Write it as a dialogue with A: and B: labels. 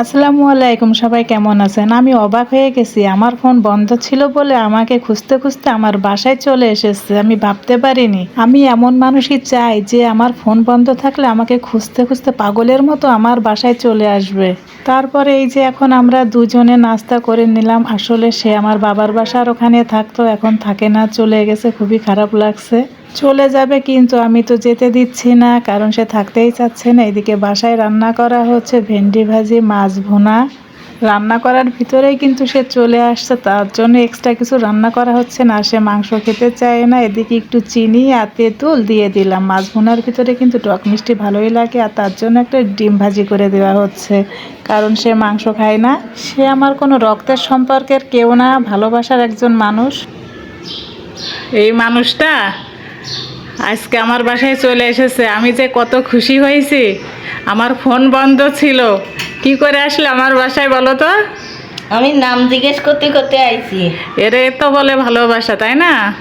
A: আসসালামু আলাইকুম, সবাই কেমন আছেন? আমি অবাক হয়ে গেছি। আমার ফোন বন্ধ ছিল বলে আমাকে খুঁজতে খুঁজতে আমার বাসায় চলে এসেছে। আমি ভাবতে পারিনি। আমি এমন মানুষই চাই যে আমার ফোন বন্ধ থাকলে আমাকে খুঁজতে খুঁজতে পাগলের মতো আমার বাসায় চলে আসবে। তারপরে এই যে এখন আমরা দুজনে নাস্তা করে নিলাম। আসলে সে আমার বাবার বাসার ওখানে থাকতো, এখন থাকে না। চলে গেছে, খুবই খারাপ লাগছে। চলে যাবে, কিন্তু আমি তো যেতে দিচ্ছি না, কারণ সে থাকতেই চাচ্ছে না। এদিকে বাসায় রান্না করা হচ্ছে ভেন্ডি ভাজি, মাছ ভুনা। রান্না করার ভিতরেই কিন্তু সে চলে আসছে, তার জন্য এক্সট্রা কিছু রান্না করা হচ্ছে না। সে মাংস খেতে চায় না, এদিকে একটু চিনি আর তেঁতুল দিয়ে দিলাম। মাছ ভুনার ভিতরে কিন্তু টক মিষ্টি ভালোই লাগে, আর তার জন্য একটা ডিম ভাজি করে দেওয়া হচ্ছে। কারণ সে মাংস খায় না। সে আমার কোনো রক্তের সম্পর্কের কেউ না, ভালোবাসার একজন মানুষ। এই মানুষটা আজকে আমার বাসায় চলে এসেছে। আমি যে কত খুশি হয়েছি। আমার ফোন বন্ধ ছিল। কি করে আসলে আমার বাসায় বলো তো?
B: আমি নাম জিজ্ঞেস করতে করতে আইছি।
A: এরে তো বলে ভালোবাসা তাই না?